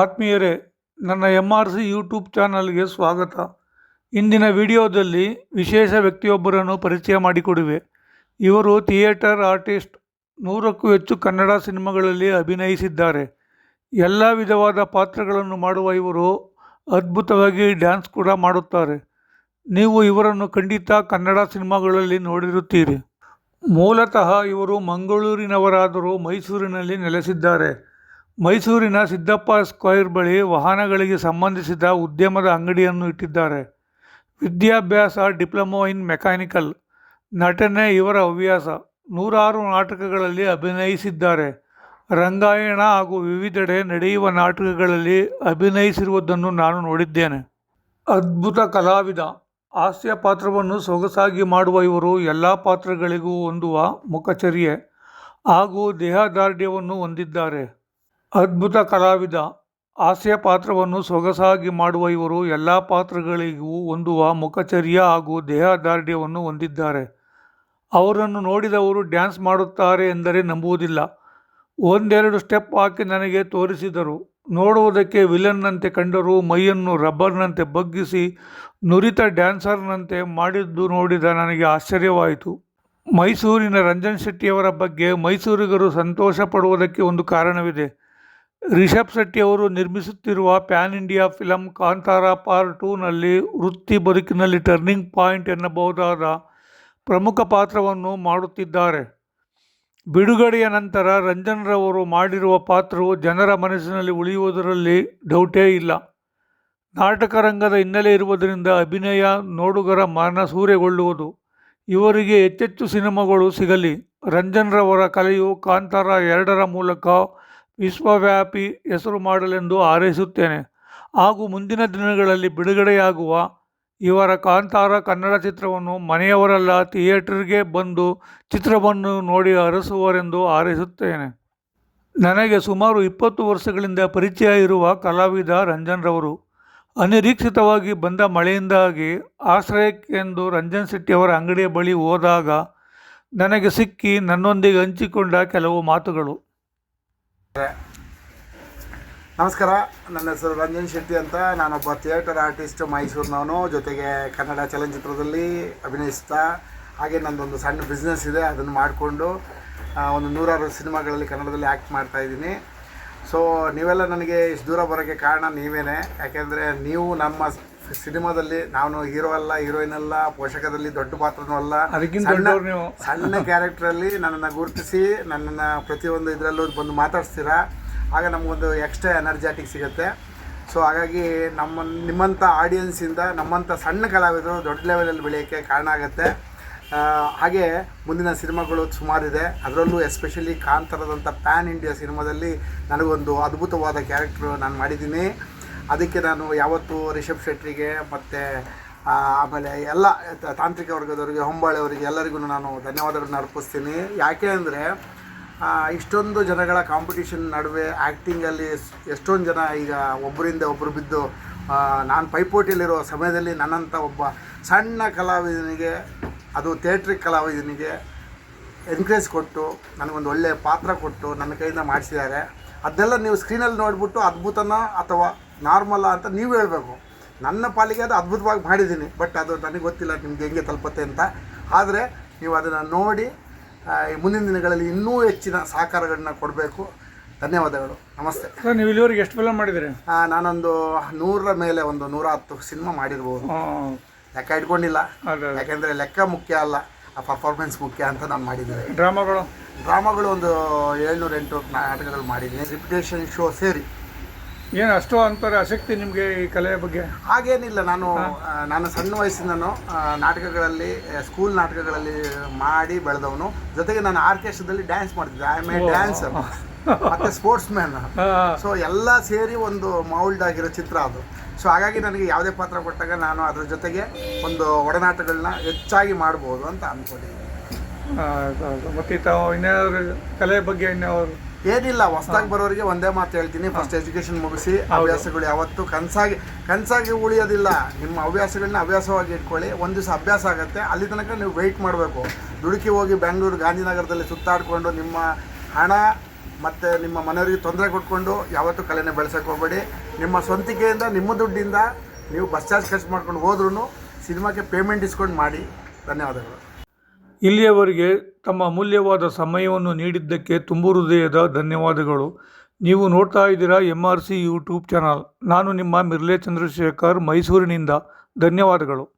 ಆತ್ಮೀಯರೇ, ನನ್ನ M R C YouTube ಚಾನಲ್ಗೆ ಸ್ವಾಗತ. ಇಂದಿನ ವಿಡಿಯೋದಲ್ಲಿ ವಿಶೇಷ ವ್ಯಕ್ತಿಯೊಬ್ಬರನ್ನು ಪರಿಚಯ ಮಾಡಿಕೊಡುವೆ. ಇವರು ಥಿಯೇಟರ್ ಆರ್ಟಿಸ್ಟ್, ನೂರಕ್ಕೂ ಹೆಚ್ಚು ಕನ್ನಡ ಸಿನಿಮಾಗಳಲ್ಲಿ ಅಭಿನಯಿಸಿದ್ದಾರೆ. ಎಲ್ಲ ವಿಧವಾದ ಪಾತ್ರಗಳನ್ನು ಮಾಡುವ ಇವರು ಅದ್ಭುತವಾಗಿ ಡ್ಯಾನ್ಸ್ ಕೂಡ ಮಾಡುತ್ತಾರೆ. ನೀವು ಇವರನ್ನು ಖಂಡಿತ ಕನ್ನಡ ಸಿನಿಮಾಗಳಲ್ಲಿ ನೋಡಿರುತ್ತೀರಿ. ಮೂಲತಃ ಇವರು ಮಂಗಳೂರಿನವರಾದರೂ ಮೈಸೂರಿನಲ್ಲಿ ನೆಲೆಸಿದ್ದಾರೆ. ಮೈಸೂರಿನ ಸಿದ್ದಪ್ಪ ಸ್ಕ್ವೈರ್ ಬಳಿ ವಾಹನಗಳಿಗೆ ಸಂಬಂಧಿಸಿದ ಉದ್ಯಮದ ಅಂಗಡಿಯನ್ನು ಇಟ್ಟಿದ್ದಾರೆ. ವಿದ್ಯಾಭ್ಯಾಸ, ಡಿಪ್ಲೊಮೊ ಇನ್ ಮೆಕ್ಯಾನಿಕಲ್ ನಟನೆ ಇವರ ಹವ್ಯಾಸ. ನೂರಾರು ನಾಟಕಗಳಲ್ಲಿ ಅಭಿನಯಿಸಿದ್ದಾರೆ. ರಂಗಾಯಣ ಹಾಗೂ ವಿವಿಧೆಡೆ ನಡೆಯುವ ನಾಟಕಗಳಲ್ಲಿ ಅಭಿನಯಿಸಿರುವುದನ್ನು ನಾನು ನೋಡಿದ್ದೇನೆ. ಅದ್ಭುತ ಕಲಾವಿದ. ಹಾಸ್ಯ ಪಾತ್ರವನ್ನು ಸೊಗಸಾಗಿ ಮಾಡುವ ಇವರು ಎಲ್ಲ ಪಾತ್ರಗಳಿಗೂ ಹೊಂದುವ ಮುಖಚರ್ಯೆ ಹಾಗೂ ದೇಹದಾರ್ಢ್ಯವನ್ನು ಹೊಂದಿದ್ದಾರೆ. ಅದ್ಭುತ ಕಲಾವಿದ. ಹಾಸ್ಯ ಪಾತ್ರವನ್ನು ಸೊಗಸಾಗಿ ಮಾಡುವ ಇವರು ಎಲ್ಲ ಪಾತ್ರಗಳಿಗೂ ಹೊಂದುವ ಮುಖಚರ್ಯ ಹಾಗೂ ದೇಹದಾರ್ಢ್ಯವನ್ನು ಹೊಂದಿದ್ದಾರೆ. ಅವರನ್ನು ನೋಡಿದವರು ಡ್ಯಾನ್ಸ್ ಮಾಡುತ್ತಾರೆ ಎಂದರೆ ನಂಬುವುದಿಲ್ಲ. ಒಂದೆರಡು ಸ್ಟೆಪ್ ಹಾಕಿ ನನಗೆ ತೋರಿಸಿದರು. ನೋಡುವುದಕ್ಕೆ ವಿಲನ್ನಂತೆ ಕಂಡರೂ, ಮೈಯನ್ನು ರಬ್ಬರ್ನಂತೆ ಬಗ್ಗಿಸಿ ನುರಿತ ಡ್ಯಾನ್ಸರ್ನಂತೆ ಮಾಡಿದ್ದು ನೋಡಿದ ನನಗೆ ಆಶ್ಚರ್ಯವಾಯಿತು. ಮೈಸೂರಿನ ರಂಜನ್ ಶೆಟ್ಟಿಯವರ ಬಗ್ಗೆ ಮೈಸೂರಿಗರು ಸಂತೋಷ ಪಡುವುದಕ್ಕೆ ಒಂದು ಕಾರಣವಿದೆ. ರಿಷಬ್ ಶೆಟ್ಟಿ ಅವರು ನಿರ್ಮಿಸುತ್ತಿರುವ pan India film Kantara part ಟೂನಲ್ಲಿ ವೃತ್ತಿ ಬದುಕಿನಲ್ಲಿ ಟರ್ನಿಂಗ್ ಪಾಯಿಂಟ್ ಎನ್ನಬಹುದಾದ ಪ್ರಮುಖ ಪಾತ್ರವನ್ನು ಮಾಡುತ್ತಿದ್ದಾರೆ. ಬಿಡುಗಡೆಯ ನಂತರ ರಂಜನ್ರವರು ಮಾಡಿರುವ ಪಾತ್ರವು ಜನರ ಮನಸ್ಸಿನಲ್ಲಿ ಉಳಿಯುವುದರಲ್ಲಿ ಡೌಟೇ ಇಲ್ಲ. ನಾಟಕ ರಂಗದ ಹಿನ್ನೆಲೆ ಇರುವುದರಿಂದ ಅಭಿನಯ ನೋಡುಗರ ಮನ ಸೂರೆಗೊಳ್ಳುವುದು, ಇವರಿಗೆ ಹೆಚ್ಚೆಚ್ಚು ಸಿನಿಮಾಗಳು ಸಿಗಲಿ. ರಂಜನ್ರವರ ಕಲೆಯು ಕಾಂತಾರ ಎರಡರ ಮೂಲಕ ವಿಶ್ವವ್ಯಾಪಿ ಹೆಸರು ಮಾಡಲೆಂದು ಹಾರೈಸುತ್ತೇನೆ. ಹಾಗೂ ಮುಂದಿನ ದಿನಗಳಲ್ಲಿ ಬಿಡುಗಡೆಯಾಗುವ ಇವರ ಕಾಂತಾರ ಕನ್ನಡ ಚಿತ್ರವನ್ನು ಮನೆಯವರೆಲ್ಲ ಥಿಯೇಟರ್ಗೆ ಬಂದು ಚಿತ್ರವನ್ನು ನೋಡಿ ಹರಸುವರೆಂದು ಹಾರೈಸುತ್ತೇನೆ. ನನಗೆ ಸುಮಾರು ಇಪ್ಪತ್ತು ವರ್ಷಗಳಿಂದ ಪರಿಚಯ ಇರುವ ಕಲಾವಿದ ರಂಜನ್ರವರು ಅನಿರೀಕ್ಷಿತವಾಗಿ ಬಂದ ಮಳೆಯಿಂದಾಗಿ ಆಶ್ರಯಕ್ಕೆಂದು ರಂಜನ್ ಶೆಟ್ಟಿಯವರ ಅಂಗಡಿಯ ಬಳಿ ಹೋದಾಗ ನನಗೆ ಸಿಕ್ಕಿ ನನ್ನೊಂದಿಗೆ ಹಂಚಿಕೊಂಡ ಕೆಲವು ಮಾತುಗಳು. ನಮಸ್ಕಾರ, ನನ್ನ ಹೆಸರು ರಂಜನ್ ಶೆಟ್ಟಿ ಅಂತ. ನಾನೊಬ್ಬ ಥಿಯೇಟರ್ ಆರ್ಟಿಸ್ಟ್ ಮೈಸೂರಿನವನು, ಜೊತೆಗೆ ಕನ್ನಡ ಚಲನಚಿತ್ರದಲ್ಲಿ ಅಭಿನಯಿಸ್ತಾ, ಹಾಗೆ ನಂದೊಂದು ಸಣ್ಣ ಬಿಸ್ನೆಸ್ ಇದೆ, ಅದನ್ನು ಮಾಡಿಕೊಂಡು ಒಂದು ನೂರಾರು ಸಿನಿಮಾಗಳಲ್ಲಿ ಕನ್ನಡದಲ್ಲಿ ಆ್ಯಕ್ಟ್ ಮಾಡ್ತಾ ಇದ್ದೀನಿ. ಸೊ ನೀವೆಲ್ಲ ನನಗೆ ಇಷ್ಟು ದೂರ ಬರೋಕ್ಕೆ ಕಾರಣ ನೀವೇನೆ. ಯಾಕೆಂದರೆ ನೀವು ನಮ್ಮ ಸಿನಿಮಾದಲ್ಲಿ ನಾನು ಹೀರೋ ಅಲ್ಲ ಹೀರೋಯಿನ್ ಅಲ್ಲ ಪೋಷಕದಲ್ಲಿ ದೊಡ್ಡ ಪಾತ್ರನೂ ಅಲ್ಲ. ಸಣ್ಣ- ಕ್ಯಾರೆಕ್ಟರ್ ಅಲ್ಲಿ ನನ್ನನ್ನು ಗುರುತಿಸಿ ನನ್ನನ್ನು ಪ್ರತಿಯೊಂದು ಇದರಲ್ಲೂ ಬಂದು ಮಾತಾಡಿಸ್ತೀರಾ? ಆಗ ನಮಗೊಂದು ಎಕ್ಸ್ಟ್ರಾ ಎನರ್ಜೆಟಿಕ್ ಸಿಗುತ್ತೆ. ಸೊ ಹಾಗಾಗಿ ನಮ್ಮ ನಿಮ್ಮಂಥ ಆಡಿಯನ್ಸಿಂದ ನಮ್ಮಂಥ ಸಣ್ಣ ಕಲಾವಿದರು ದೊಡ್ಡ ಲೆವೆಲಲ್ಲಿ ಬೆಳೆಯೋಕ್ಕೆ ಕಾರಣ ಆಗುತ್ತೆ. ಹಾಗೆ ಮುಂದಿನ ಸಿನಿಮಾಗಳು ಸುಮಾರಿದೆ. ಅದರಲ್ಲೂ ಎಸ್ಪೆಷಲಿ ಕಾಂತಾರದಂಥ ಪ್ಯಾನ್ ಇಂಡಿಯಾ ಸಿನಿಮಾದಲ್ಲಿ ನನಗೊಂದು ಅದ್ಭುತವಾದ ಕ್ಯಾರೆಕ್ಟ್ರು ನಾನು ಮಾಡಿದ್ದೀನಿ. ಅದಕ್ಕೆ ನಾನು ಯಾವತ್ತೂ ರಿಷಬ್ ಶೆಟ್ಟಿಗೆ ಮತ್ತು ಆಮೇಲೆ ಎಲ್ಲ ತಾಂತ್ರಿಕ ವರ್ಗದವರಿಗೆ ಹೊಂಬಾಳೆ ಅವರಿಗೆ ಎಲ್ಲರಿಗೂ ನಾನು ಧನ್ಯವಾದಗಳನ್ನ ಅರ್ಪಿಸ್ತೀನಿ. ಯಾಕೆ ಅಂದರೆ ಇಷ್ಟೊಂದು ಜನಗಳ ಕಾಂಪಿಟಿಷನ್ ನಡುವೆ ಆ್ಯಕ್ಟಿಂಗಲ್ಲಿ ಎಷ್ಟೊಂದು ಜನ ಈಗ ಒಬ್ಬರಿಂದ ಒಬ್ಬರು ಬಿದ್ದು ನಾನು ಪೈಪೋಟಿಯಲ್ಲಿರೋ ಸಮಯದಲ್ಲಿ ನನ್ನಂಥ ಒಬ್ಬ ಸಣ್ಣ ಕಲಾವಿದನಿಗೆ, ಅದು ಥಿಯೇಟ್ರಿಕ್ ಕಲಾವಿದನಿಗೆ ಎನ್ಕರೇಜ್ ಕೊಟ್ಟು, ನನಗೊಂದು ಒಳ್ಳೆಯ ಪಾತ್ರ ಕೊಟ್ಟು ನನ್ನ ಕೈಯಿಂದ ಮಾಡಿಸಿದ್ದಾರೆ. ಅದನ್ನೆಲ್ಲ ನೀವು ಸ್ಕ್ರೀನಲ್ಲಿ ನೋಡಿಬಿಟ್ಟು ಅದ್ಭುತನ ಅಥವಾ ನಾರ್ಮಲ್ಲ ಅಂತ ನೀವು ಹೇಳಬೇಕು. ನನ್ನ ಪಾಲಿಗೆ ಅದು ಅದ್ಭುತವಾಗಿ ಮಾಡಿದ್ದೀನಿ ಬಟ್ ಅದು ನನಗೆ ಗೊತ್ತಿಲ್ಲ ನಿಮ್ಗೆ ಹೆಂಗೆ ತಲುಪತ್ತೆ ಅಂತ. ಆದರೆ ನೀವು ಅದನ್ನು ನೋಡಿ ಈ ಮುಂದಿನ ದಿನಗಳಲ್ಲಿ ಇನ್ನೂ ಹೆಚ್ಚಿನ ಸಹಕಾರಗಳನ್ನ ಕೊಡಬೇಕು. ಧನ್ಯವಾದಗಳು. ನಮಸ್ತೆ. ಸರ್ ನೀವು ಇಲ್ಲಿವರೆಗೆ ಎಷ್ಟು ಫಿಲಮ್ ಮಾಡಿದ್ರಿ ನಾನೊಂದು ನೂರರ ಮೇಲೆ ಒಂದು ನೂರ ಹತ್ತು ಸಿನಿಮಾ ಮಾಡಿರ್ಬೋದು ಲೆಕ್ಕ ಇಟ್ಕೊಂಡಿಲ್ಲ. ಯಾಕೆಂದರೆ ಲೆಕ್ಕ ಮುಖ್ಯ ಅಲ್ಲ ಆ ಪರ್ಫಾರ್ಮೆನ್ಸ್ ಮುಖ್ಯ ಅಂತ ನಾನು ಮಾಡಿದ್ದೇನೆ. ಡ್ರಾಮಾಗಳು? ಡ್ರಾಮಾಗಳು ಒಂದು ಏಳ್ನೂರ ಎಂಟು ನಾಟಕಗಳು ಮಾಡಿದ್ದೀನಿ. ರಿಪಿಟೇಷನ್ ಶೋ ಸೇರಿ. ಏನು ಅಷ್ಟು ಅಂತಾರೆ ಆಸಕ್ತಿ ನಿಮಗೆ ಈ ಕಲೆಯ ಬಗ್ಗೆ? ಹಾಗೇನಿಲ್ಲ ನಾನು ನಾನು ಸಣ್ಣ ವಯಸ್ಸಿಂದನು ನಾಟಕಗಳಲ್ಲಿ ಸ್ಕೂಲ್ ನಾಟಕಗಳಲ್ಲಿ ಮಾಡಿ ಬೆಳೆದವನು. ಜೊತೆಗೆ ನಾನು ಆರ್ಕೆಸ್ಟ್ರಾದಲ್ಲಿ ಡ್ಯಾನ್ಸ್ ಮಾಡ್ತಿದ್ದೆ. ಐ ಎ ಡ್ಯಾನ್ಸ್ ಮತ್ತೆ ಸ್ಪೋರ್ಟ್ಸ್ ಮ್ಯಾನ್ ಸೊ ಎಲ್ಲ ಸೇರಿ ಒಂದು ಮೌಲ್ಡ್ ಆಗಿರೋ ಚಿತ್ರ ಅದು. ಸೊ ಹಾಗಾಗಿ ನನಗೆ ಯಾವುದೇ ಪಾತ್ರ ಕೊಟ್ಟಾಗ ನಾನು ಅದ್ರ ಜೊತೆಗೆ ಒಂದು ಒಡನಾಟಗಳನ್ನ ಹೆಚ್ಚಾಗಿ ಮಾಡ್ಬೋದು ಅಂತ ಅಂದ್ಕೊಂಡಿದ್ದೀನಿ ಮತ್ತು ತಾವು ಇನ್ಯಾವ್ರ ಕಲೆ ಬಗ್ಗೆ ಇನ್ಯಾವ್ದು ಏನಿಲ್ಲ ಹೊಸದಾಗಿ ಬರೋರಿಗೆ ಒಂದೇ ಮಾತು ಹೇಳ್ತೀನಿ. ಫಸ್ಟ್ ಎಜುಕೇಶನ್ ಮುಗಿಸಿ ಹವ್ಯಾಸಗಳು ಯಾವತ್ತೂ ಕನಸಾಗಿ ಕನಸಾಗಿ ಉಳಿಯೋದಿಲ್ಲ. ನಿಮ್ಮ ಹವ್ಯಾಸಗಳನ್ನ ಹವ್ಯಾಸವಾಗಿ ಇಟ್ಕೊಳ್ಳಿ. ಒಂದು ದಿವಸ ಅಭ್ಯಾಸ ಆಗುತ್ತೆ. ಅಲ್ಲಿ ತನಕ ನೀವು ವೆಯ್ಟ್ ಮಾಡಬೇಕು. ದುಡುಕಿ ಹೋಗಿ ಬೆಂಗಳೂರು ಗಾಂಧಿನಗರದಲ್ಲಿ ಸುತ್ತಾಡಿಕೊಂಡು ನಿಮ್ಮ ಹಣ ಮತ್ತು ನಿಮ್ಮ ಮನೆಯವರಿಗೆ ತೊಂದರೆ ಕೊಟ್ಕೊಂಡು ಯಾವತ್ತೂ ಕಲೆನೇ ಬೆಳೆಸೋಕೆ ಹೋಗಬೇಡಿ. ನಿಮ್ಮ ಸ್ವಂತಿಕೆಯಿಂದ ನಿಮ್ಮ ದುಡ್ಡಿಂದ ನೀವು ಬಸ್ ಚಾರ್ಜ್ ಖರ್ಚು ಮಾಡ್ಕೊಂಡು ಹೋದ್ರೂ ಸಿನಿಮಾಕ್ಕೆ ಪೇಮೆಂಟ್ ಇಸ್ಕೊಂಡು ಮಾಡಿ. ಧನ್ಯವಾದಗಳು. ಇಲ್ಲಿಯವರೆಗೆ ತಮ್ಮ ಅಮೂಲ್ಯವಾದ ಸಮಯವನ್ನು ನೀಡಿದ್ದಕ್ಕೆ ತುಂಬು ಹೃದಯದ ಧನ್ಯವಾದಗಳು. ನೀವು ನೋಡ್ತಾ ಇದ್ದೀರಾ M R C YouTube channel. ನಾನು ನಿಮ್ಮ ಮಿರ್ಲೆ ಚಂದ್ರಶೇಖರ್ ಮೈಸೂರಿನಿಂದ. ಧನ್ಯವಾದಗಳು.